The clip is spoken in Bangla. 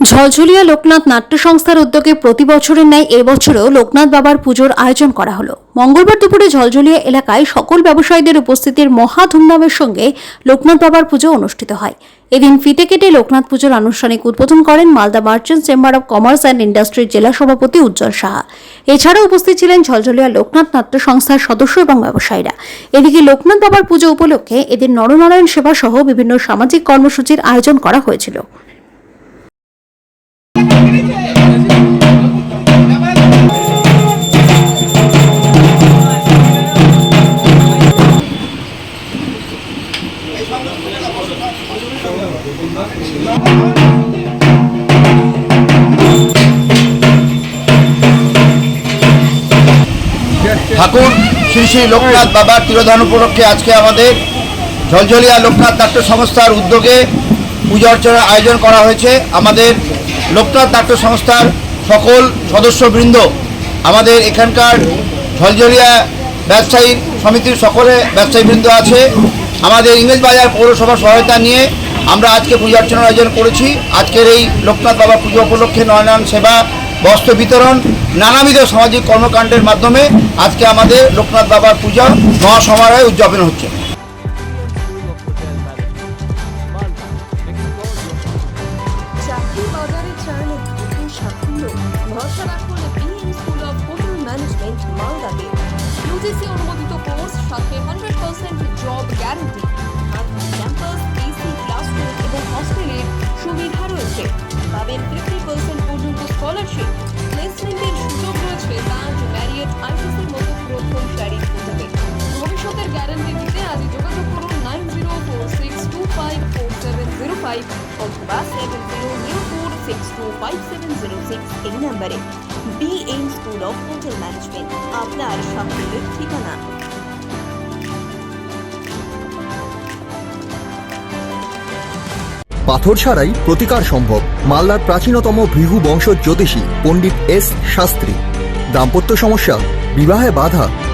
ঝলঝলিয়া লোকনাথ নাট্য সংস্থার উদ্যোগে প্রতি বছরের ন্যায় এবছরও লোকনাথ বাবার পুজোর আয়োজন করা হলো। মঙ্গলবার দুপুরে ঝলঝলিয়া এলাকায় সকল ব্যবসায়ীদের উপস্থিতির মহা ধুমধামের সঙ্গে লোকনাথ বাবার পুজো অনুষ্ঠিত হয়। এদিন ফিতে কেটে লোকনাথ পুজোর আনুষ্ঠানিক উদ্বোধন করেন Malda merchant chamber of commerce and ইন্ডাস্ট্রির জেলা সভাপতি উজ্জ্বল সাহা। এছাড়াও উপস্থিত ছিলেন ঝলঝলিয়া লোকনাথ নাট্য সংস্থার সদস্য এবং ব্যবসায়ীরা। এদিকে লোকনাথ বাবার পুজো উপলক্ষে এদিন নরনারায়ণ সেবা সহ বিভিন্ন সামাজিক কর্মসূচির আয়োজন করা হয়েছিল। ঠাকুর, শ্রী শ্রী লোকনাথ বাবার তিরোধান উপলক্ষে আজকে আমাদের ঝলঝলিয়া লোকনাথ নাট্য সংস্থার উদ্যোগে পূজা অর্চনার আয়োজন করা হয়েছে। আমাদের লোকনাথ নাট্য সংস্থার সকল সদস্যবৃন্দ, আমাদের এখানকার ঝলঝলিয়া ব্যবসায়ী সমিতির সকলে ব্যবসায়ীবৃন্দ আছে। আমাদের ইংরেজবাজার পৌরসভার সহায়তা নিয়ে আমরা আজকে পূজা অর্চনার আয়োজন করেছি। আজকের এই লোকনাথ বাবা পুজো উপলক্ষে নয়নান সেবা, বস্ত্র বিতরণ, নানাবিধ সামাজিক কর্মকাণ্ডের মাধ্যমে আজকে আমাদের লোকনাথ বাবার পূজা মহাসমারোহে উদযাপন হচ্ছে। বাজারে ইউজিসি ভবিষ্যতের গ্যারান্টি দিতে আজই যোগাযোগ করুন nine zero four six two five four seven zero five অথবা seven zero zero four six two five seven zero six এই নম্বরে। B M school of hotel management আপনার ঠিকানা। পাথর ছাড়াই প্রতিকার সম্ভব, মালদার প্রাচীনতম ভৃগু বংশ জ্যোতিষী পণ্ডিত এস শাস্ত্রী। দাম্পত্য সমস্যা, বিবাহে বাধা